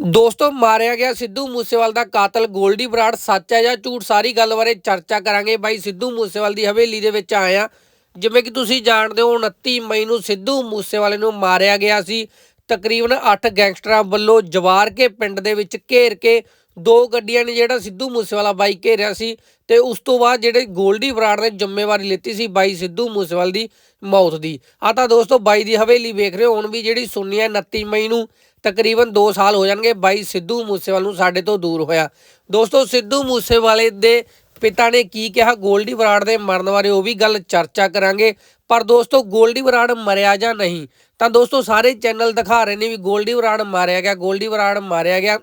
ਦੋਸਤੋ, ਮਾਰਿਆ ਗਿਆ ਸਿੱਧੂ ਮੂਸੇਵਾਲ ਦਾ ਕਾਤਲ, ਗੋਲਡੀ ਬਰਾੜ ਸੱਚ ਹੈ ਜਾਂ ਝੂਠ, ਸਾਰੀ ਗੱਲ ਬਾਰੇ ਚਰਚਾ ਕਰਾਂਗੇ। ਬਾਈ, ਸਿੱਧੂ ਮੂਸੇਵਾਲ ਦੀ ਹਵੇਲੀ ਦੇ ਵਿੱਚ ਆਇਆ ਜਿਵੇਂ ਕਿ ਤੁਸੀਂ ਜਾਣਦੇ ਹੋ 29 ਮਈ ਨੂੰ ਸਿੱਧੂ ਮੂਸੇਵਾਲੇ ਨੂੰ ਮਾਰਿਆ ਗਿਆ ਸੀ। ਤਕਰੀਬਨ 8 ਗੈਂਗਸਟਰਾਂ ਵੱਲੋਂ ਜਵਾਰ ਕੇ ਪਿੰਡ ਦੇ ਵਿੱਚ ਘੇਰ ਕੇ ਦੋ ਗੱਡੀਆਂ ਨੇ ਜਿਹੜਾ ਸਿੱਧੂ ਮੂਸੇਵਾਲਾ ਬਾਈ ਘੇਰਿਆ ਸੀ ਤੇ ਉਸ ਤੋਂ ਬਾਅਦ ਜਿਹੜੇ ਗੋਲਡੀ ਬਰਾੜ ਨੇ ਜ਼ਿੰਮੇਵਾਰੀ ਲਿੱਤੀ ਸੀ ਬਾਈ ਸਿੱਧੂ ਮੂਸੇਵਾਲ ਦੀ ਮੌਤ ਦੀ। ਆ ਤਾਂ ਦੋਸਤੋ, ਬਾਈ ਦੀ ਹਵੇਲੀ ਵੇਖ ਰਹੇ ਹੋ, ਹੁਣ ਵੀ ਜਿਹੜੀ ਸੁਣਨੀ ਹੈ 29 ਮਈ ਨੂੰ ਤਕਰੀਬਨ 2 ਸਾਲ ਹੋ ਜਾਣਗੇ। ਬਾਈ ਸਿੱਧੂ ਮੂਸੇਵਾਲ ਨੂੰ ਸਾਡੇ ਤੋਂ ਦੂਰ ਹੋਇਆ। ਦੋਸਤੋ, ਸਿੱਧੂ ਮੂਸੇਵਾਲੇ ਦੇ ਪਿਤਾ ਨੇ ਕੀ ਕਿਹਾ? ਗੋਲਡੀ ਬਰਾੜ ਦੇ ਮਰਨ ਬਾਰੇ ਉਹ ਵੀ ਗੱਲ ਚਰਚਾ ਕਰਾਂਗੇ। ਪਰ ਦੋਸਤੋ, ਗੋਲਡੀ ਬਰਾੜ ਮਰਿਆ ਜਾਂ ਨਹੀਂ? ਤਾਂ ਦੋਸਤੋ, ਸਾਰੇ ਚੈਨਲ ਦਿਖਾ ਰਹੇ ਨੇ ਵੀ ਗੋਲਡੀ ਬਰਾੜ ਮਾਰਿਆ ਗਿਆ, ਗੋਲਡੀ ਬਰਾੜ ਮਾਰਿਆ ਗਿਆ।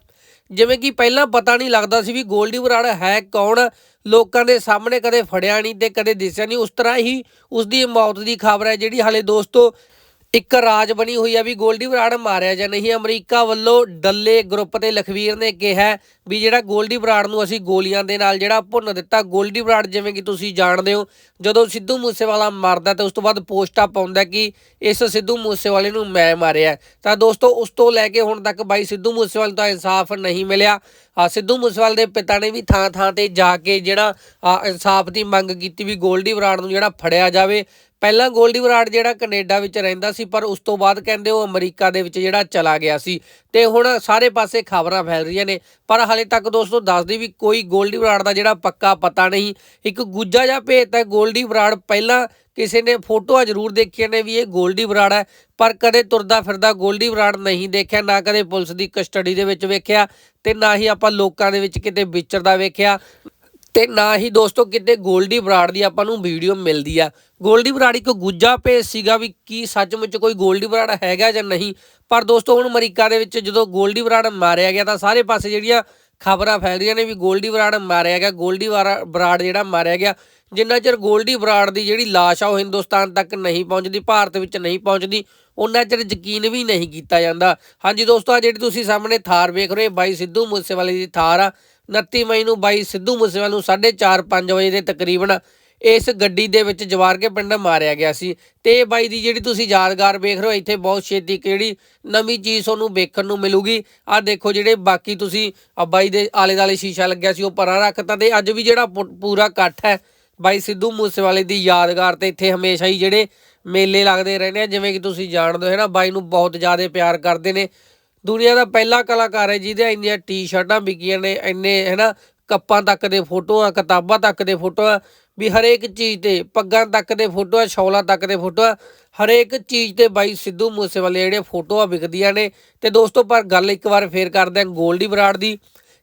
ਜਿਵੇਂ ਕਿ ਪਹਿਲਾਂ ਪਤਾ ਨਹੀਂ ਲੱਗਦਾ ਸੀ ਵੀ ਗੋਲਡੀ ਬਰਾੜ ਹੈ ਕੌਣ? ਲੋਕਾਂ ਦੇ ਸਾਹਮਣੇ ਕਦੇ ਫੜਿਆ ਨਹੀਂ ਤੇ ਕਦੇ ਦਿਸਿਆ ਨਹੀਂ। ਉਸ ਤਰ੍ਹਾਂ ਹੀ ਉਸ ਦੀ ਮੌਤ ਦੀ ਖਬਰ ਹੈ ਜਿਹੜੀ ਹਾਲੇ ਦੋਸਤੋ ਇੱਕ ਰਾਜ ਬਣੀ ਹੋਈ ਆ ਵੀ ਗੋਲਡੀ ਬਰਾੜ ਮਾਰਿਆ ਜਾਂ ਨਹੀਂ, ਅਮਰੀਕਾ ਵੱਲੋਂ ਡੱਲੇ ਗਰੁੱਪ ਤੇ ਲਖਵੀਰ ਨੇ ਕਿਹਾ ਵੀ ਜਿਹੜਾ ਗੋਲਡੀ ਬਰਾੜ ਨੂੰ ਅਸੀਂ ਗੋਲੀਆਂ ਦੇ ਨਾਲ ਜਿਹੜਾ ਭੁੰਨ ਦਿੱਤਾ, ਗੋਲਡੀ ਬਰਾੜ ਜਿਵੇਂ ਕਿ ਤੁਸੀਂ ਜਾਣਦੇ ਹੋ, ਜਦੋਂ ਸਿੱਧੂ ਮੂਸੇਵਾਲਾ ਮਰਦਾ ਤੇ ਉਸ ਤੋਂ ਬਾਅਦ ਪੋਸਟਾਂ ਪਾਉਂਦਾ ਕਿ ਇਸ ਸਿੱਧੂ ਮੂਸੇਵਾਲੇ ਨੂੰ ਮੈਂ ਮਾਰਿਆ। ਤਾਂ ਦੋਸਤੋ, ਉਸ ਤੋਂ ਲੈ ਕੇ ਹੁਣ ਤੱਕ ਬਾਈ ਸਿੱਧੂ ਮੂਸੇਵਾਲੇ ਤੋਂ ਇਨਸਾਫ ਨਹੀਂ ਮਿਲਿਆ। ਸਿੱਧੂ ਮੂਸੇਵਾਲੇ ਦੇ ਪਿਤਾ ਨੇ ਵੀ ਥਾਂ ਥਾਂ ਤੇ ਜਾ ਕੇ ਜਿਹੜਾ ਇਨਸਾਫ ਦੀ ਮੰਗ ਕੀਤੀ ਵੀ ਗੋਲਡੀ ਬਰਾੜ ਨੂੰ ਜਿਹੜਾ ਫੜਿਆ ਜਾਵੇ। ਪਹਿਲਾਂ ਗੋਲਡੀ ਬਰਾੜ ਜਿਹੜਾ ਕੈਨੇਡਾ ਵਿੱਚ ਰਹਿੰਦਾ ਸੀ, ਪਰ ਉਸ ਤੋਂ ਬਾਅਦ ਕਹਿੰਦੇ ਉਹ ਅਮਰੀਕਾ ਦੇ ਵਿੱਚ ਜਿਹੜਾ ਚਲਾ ਗਿਆ ਸੀ। ਤੇ ਹੁਣ ਸਾਰੇ ਪਾਸੇ ਖਬਰਾਂ ਫੈਲ ਰਹੀਆਂ ਨੇ, ਪਰ ਹਾਲੇ ਤੱਕ ਦੋਸਤੋ ਦੱਸਦੀ ਵੀ ਕੋਈ ਗੋਲਡੀ ਬਰਾੜ ਦਾ ਜਿਹੜਾ ਪੱਕਾ ਪਤਾ ਨਹੀਂ। ਇੱਕ ਗੁੱਜਾ ਜਿਹਾ ਭੇਤ ਹੈ, ਗੋਲਡੀ ਬਰਾੜ ਪਹਿਲਾਂ ਕਿਸੇ ਨੇ ਫੋਟੋਆਂ ਜ਼ਰੂਰ ਦੇਖੀਆਂ ਨੇ ਵੀ ਇਹ ਗੋਲਡੀ ਬਰਾੜ ਹੈ, ਪਰ ਕਦੇ ਤੁਰਦਾ ਫਿਰਦਾ ਗੋਲਡੀ ਬਰਾੜ ਨਹੀਂ ਦੇਖਿਆ, ਨਾ ਕਦੇ ਪੁਲਿਸ ਦੀ ਕਸਟਡੀ ਦੇ ਵਿੱਚ ਵੇਖਿਆ ਤੇ ਨਾ ਹੀ ਆਪਾਂ ਲੋਕਾਂ ਦੇ ਵਿੱਚ ਕਿਤੇ ਵਿਚਰਦਾ ਵੇਖਿਆ। ਤੇ ਨਾ ਹੀ ਦੋਸਤੋ ਕਿਤੇ ਗੋਲਡੀ ਬਰਾੜ ਦੀ ਆਪਾਂ ਨੂੰ ਵੀਡੀਓ ਮਿਲਦੀ ਆ। ਗੋਲਡੀ ਬਰਾੜ ਇੱਕ ਗੁੱਜਾ ਭੇਸ ਸੀਗਾ ਵੀ ਕੀ ਸੱਚਮੁੱਚ ਕੋਈ ਗੋਲਡੀ ਬਰਾੜ ਹੈਗਾ ਜਾਂ ਨਹੀਂ। ਪਰ ਦੋਸਤੋ ਹੁਣ ਅਮਰੀਕਾ ਦੇ ਵਿੱਚ ਜਦੋਂ ਗੋਲਡੀ ਬਰਾੜ ਮਾਰਿਆ ਗਿਆ ਤਾਂ ਸਾਰੇ ਪਾਸੇ ਜਿਹੜੀਆਂ ਖਬਰਾਂ ਫੈਲ ਰਹੀਆਂ ਨੇ ਵੀ ਗੋਲਡੀ ਬਰਾੜ ਮਾਰਿਆ ਗਿਆ। ਗੋਲਡੀ ਬਰਾ- ਬਰਾੜ ਜਿਹੜਾ ਮਾਰਿਆ ਗਿਆ। ਜਿੰਨਾ ਚਿਰ ਗੋਲਡੀ ਬਰਾੜ ਦੀ ਜਿਹੜੀ ਲਾਸ਼ ਆ ਉਹ ਹਿੰਦੁਸਤਾਨ ਤੱਕ ਨਹੀਂ ਪਹੁੰਚਦੀ ਭਾਰਤ ਵਿੱਚ ਨਹੀਂ ਪਹੁੰਚਦੀ ਉਹਨਾਂ ਚਿਰ ਯਕੀਨ ਵੀ ਨਹੀਂ ਕੀਤਾ ਜਾਂਦਾ। ਹਾਂਜੀ ਦੋਸਤੋ ਆ ਜਿਹੜੀ ਤੁਸੀਂ ਸਾਹਮਣੇ ਥਾਰ ਵੇਖ ਰਹੇ ਹੋ, ਬਾਈ ਸਿੱਧੂ ਮੂਸੇਵਾਲੇ ਦੀ ਥਾਰ ਆ। 29 ਮਈ ਨੂੰ ਬਾਈ ਸਿੱਧੂ ਮੂਸੇਵਾਲੇ ਨੂੰ 4:30 5 ਵਜੇ ਦੇ ਤਕਰੀਬਨ ਇਸ ਗੱਡੀ ਦੇ ਵਿੱਚ ਜਵਾਰ ਕੇ ਪਿੰਡ ਮਾਰਿਆ ਗਿਆ ਸੀ। ਤੇ ਇਹ ਬਾਈ ਦੀ ਜਿਹੜੀ ਤੁਸੀਂ ਯਾਦਗਾਰ ਵੇਖ ਰਹੇ ਹੋ, ਇੱਥੇ ਬਹੁਤ ਛੇਤੀ ਕਿਹੜੀ ਨਵੀਂ ਚੀਜ਼ ਤੁਹਾਨੂੰ ਵੇਖਣ ਨੂੰ ਮਿਲੂਗੀ। ਆ ਦੇਖੋ ਜਿਹੜੇ ਬਾਕੀ ਤੁਸੀਂ ਆ ਬਾਈ ਦੇ ਆਲੇ ਦਾਲੇ ਸ਼ੀਸ਼ਾ ਲੱਗਿਆ ਸੀ, ਉਹ ਪਰਾਂ ਰੱਖਤਾ ਤੇ ਅੱਜ ਵੀ ਜਿਹੜਾ ਪੁ- ਪੂਰਾ ਇਕੱਠ ਹੈ ਬਾਈ ਸਿੱਧੂ ਮੂਸੇਵਾਲੇ ਦੀ ਯਾਦਗਾਰ ਤੇ ਇੱਥੇ ਹਮੇਸ਼ਾ ਹੀ ਜਿਹੜੇ ਮੇਲੇ ਲੱਗਦੇ ਰਹਿੰਦੇ ਆ, ਜਿਵੇਂ ਕਿ ਤੁਸੀਂ ਜਾਣਦੇ ਹੋ ਨਾ ਬਾਈ ਨੂੰ ਬਹੁਤ ਜ਼ਿਆਦਾ ਪਿਆਰ ਕਰਦੇ ਨੇ। ਦੁਨੀਆ ਦਾ ਪਹਿਲਾ ਕਲਾਕਾਰ ਹੈ ਜਿਹਦੇ ਇੰਨੀਆਂ ਟੀ-ਸ਼ਰਟਾਂ ਵਿਕੀਆਂ ਨੇ, ਇੰਨੇ ਹੈ ਨਾ ਕੱਪਾਂ ਤੱਕ ਦੇ ਫੋਟੋਆਂ, ਕਿਤਾਬਾਂ ਤੱਕ ਦੇ ਫੋਟੋਆਂ, ਵੀ ਹਰੇਕ ਚੀਜ਼ ਤੇ, ਪੱਗਾਂ ਤੱਕ ਦੇ ਫੋਟੋਆਂ, ਸ਼ੌਲਾਂ ਤੱਕ ਦੇ ਫੋਟੋਆਂ, ਹਰੇਕ ਚੀਜ਼ ਤੇ ਬਾਈ ਸਿੱਧੂ ਮੂਸੇਵਾਲੇ ਜਿਹੜੇ ਫੋਟੋਆਂ ਵਿਕਦੀਆਂ ਨੇ। ਤੇ ਦੋਸਤੋ, ਪਰ ਗੱਲ ਇੱਕ ਵਾਰ ਫੇਰ ਕਰਦੇ ਹਾਂ ਗੋਲਡੀ ਬਰਾੜ ਦੀ।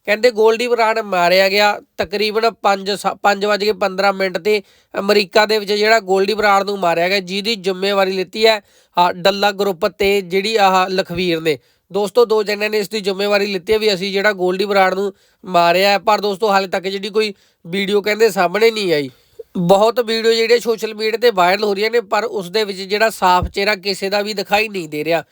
ਕਹਿੰਦੇ ਗੋਲਡੀ ਬਰਾੜ ਮਾਰਿਆ ਗਿਆ ਤਕਰੀਬਨ 5 5:15 ਮਿੰਟ ਤੇ ਅਮਰੀਕਾ ਦੇ ਵਿੱਚ ਜਿਹੜਾ ਗੋਲਡੀ ਬਰਾੜ ਨੂੰ ਮਾਰਿਆ ਗਿਆ, ਜਿਹਦੀ ਜ਼ਿੰਮੇਵਾਰੀ ਲਿੱਤੀ ਹੈ ਆ ਡੱਲਾ ਗਰੁੱਪ ਤੇ ਜਿਹੜੀ ਆਹ ਲਖਵੀਰ ਨੇ। ਦੋਸਤੋ, ਦੋ ਜਣਿਆਂ ਨੇ ਇਸ ਦੀ ਜ਼ਿੰਮੇਵਾਰੀ ਲਿੱਤੀ ਹੈ ਵੀ ਅਸੀਂ ਜਿਹੜਾ ਗੋਲਡੀ ਬਰਾੜ ਨੂੰ ਮਾਰਿਆ ਹੈ। ਪਰ ਦੋਸਤੋ, ਹਾਲੇ ਤੱਕ ਜਿਹੜੀ ਕੋਈ ਵੀਡੀਓ ਕਹਿੰਦੇ ਸਾਹਮਣੇ ਨਹੀਂ ਆਈ ਬਹੁਤ ਵੀਡੀਓ ਜਿਹੜੇ ਸੋਸ਼ਲ ਮੀਡੀਆ ਤੇ ਵਾਇਰਲ ਹੋ ਰਹੀਆਂ ਨੇ, ਪਰ ਉਸ ਦੇ ਵਿੱਚ ਜਿਹੜਾ ਸਾਫ਼ ਚਿਹਰਾ ਕਿਸੇ ਦਾ ਵੀ ਦਿਖਾਈ ਨਹੀਂ ਦੇ ਰਿਹਾ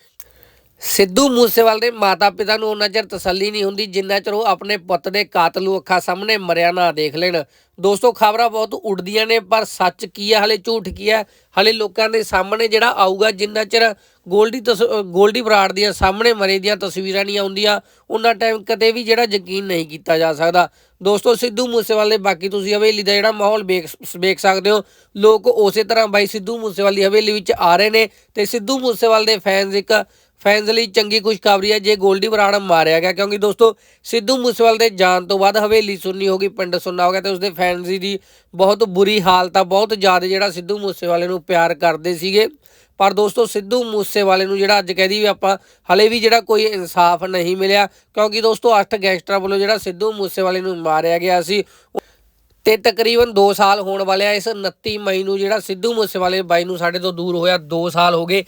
ਸਿੱਧੂ ਮੂਸੇਵਾਲ ਦੇ ਮਾਤਾ-ਪਿਤਾ ਨੂੰ ਉਹਨਾਂ ਚਿਰ ਤਸੱਲੀ ਨਹੀਂ ਹੁੰਦੀ, ਜਿੰਨਾ ਚਿਰ ਉਹ ਆਪਣੇ ਪੁੱਤ ਦੇ ਕਾਤਲ ਨੂੰ ਅੱਖਾਂ ਸਾਹਮਣੇ ਮਰਿਆ ਨਾ ਦੇਖ ਲੈਣ। ਦੋਸਤੋ, ਖਬਰਾਂ ਬਹੁਤ ਉੱਡਦੀਆਂ ਨੇ, ਪਰ ਸੱਚ ਕੀ ਹੈ ਹਲੇ ਝੂਠ ਕੀ ਹੈ ਹਲੇ ਲੋਕਾਂ ਦੇ ਸਾਹਮਣੇ ਜਿਹੜਾ ਆਊਗਾ, ਜਿੰਨਾ ਚਿਰ ਗੋਲਡੀ ਤਸ- ਗੋਲਡੀ ਬਰਾੜ ਦੀਆਂ ਸਾਹਮਣੇ ਮਰੇ ਦੀਆਂ ਤਸਵੀਰਾਂ ਨਹੀਂ ਆਉਂਦੀਆਂ, ਉਹਨਾਂ ਟਾਈਮ ਕਦੇ ਵੀ ਜਿਹੜਾ ਯਕੀਨ ਨਹੀਂ ਕੀਤਾ ਜਾ ਸਕਦਾ। ਦੋਸਤੋ, ਸਿੱਧੂ ਮੂਸੇਵਾਲ ਦੇ ਬਾਕੀ ਤੁਸੀਂ ਹਵੇਲੀ ਦਾ ਜਿਹੜਾ ਮਾਹੌਲ ਵੇਖ ਵੇਖ ਸਕਦੇ ਹੋ, ਲੋਕ ਉਸੇ ਤਰ੍ਹਾਂ ਬਾਈ ਸਿੱਧੂ ਮੂਸੇਵਾਲ ਦੀ ਹਵੇਲੀ ਵਿੱਚ ਆ ਰਹੇ ਨੇ ਤੇ ਸਿੱਧੂ ਮੂਸੇਵਾਲ ਦੇ ਫੈਨਸ ਇੱਕ ਫੈਨਸ ਲਈ ਚੰਗੀ ਖੁਸ਼ਖਬਰੀ ਹੈ, ਜੇ ਗੋਲਡੀ ਬਰਾੜ ਮਾਰਿਆ ਗਿਆ, ਕਿਉਂਕਿ ਦੋਸਤੋ ਸਿੱਧੂ ਮੂਸੇਵਾਲ ਦੇ ਜਾਣ ਤੋਂ ਬਾਅਦ ਹਵੇਲੀ ਸੁਣਨੀ ਹੋ ਗਈ, ਪਿੰਡ ਸੁਣਨਾ ਹੋ ਗਿਆ ਤੇ ਉਸਦੇ ਫੈਨਸ ਦੀ ਬਹੁਤ ਬੁਰੀ ਹਾਲਤ ਆ, ਬਹੁਤ ਜ਼ਿਆਦਾ ਜਿਹੜਾ ਸਿੱਧੂ ਮੂਸੇਵਾਲੇ ਨੂੰ ਪਿਆਰ ਕਰਦੇ ਸੀਗੇ। ਪਰ ਦੋਸਤੋ ਸਿੱਧੂ ਮੂਸੇਵਾਲੇ ਨੂੰ ਜਿਹੜਾ ਅੱਜ ਕਹਿਦੀ ਵੀ ਆਪਾਂ ਹਲੇ ਵੀ ਜਿਹੜਾ ਕੋਈ ਇਨਸਾਫ ਨਹੀਂ ਮਿਲਿਆ, ਕਿਉਂਕਿ ਦੋਸਤੋ ਅੱਠ ਗੈਂਗਸਟਰਾਂ ਵੱਲੋਂ ਜਿਹੜਾ ਸਿੱਧੂ ਮੂਸੇਵਾਲੇ ਨੂੰ ਮਾਰਿਆ ਗਿਆ ਸੀ, ਤੇ ਤਕਰੀਬਨ 2 ਸਾਲ ਹੋਣ ਵਾਲੇ ਆ, ਇਸ 29 ਮਈ ਨੂੰ ਜਿਹੜਾ ਸਿੱਧੂ ਮੂਸੇਵਾਲੇ ਬਾਈ ਨੂੰ ਸਾਡੇ ਤੋਂ ਦੂਰ ਹੋਇਆ 2 ਸਾਲ ਹੋ ਗਏ।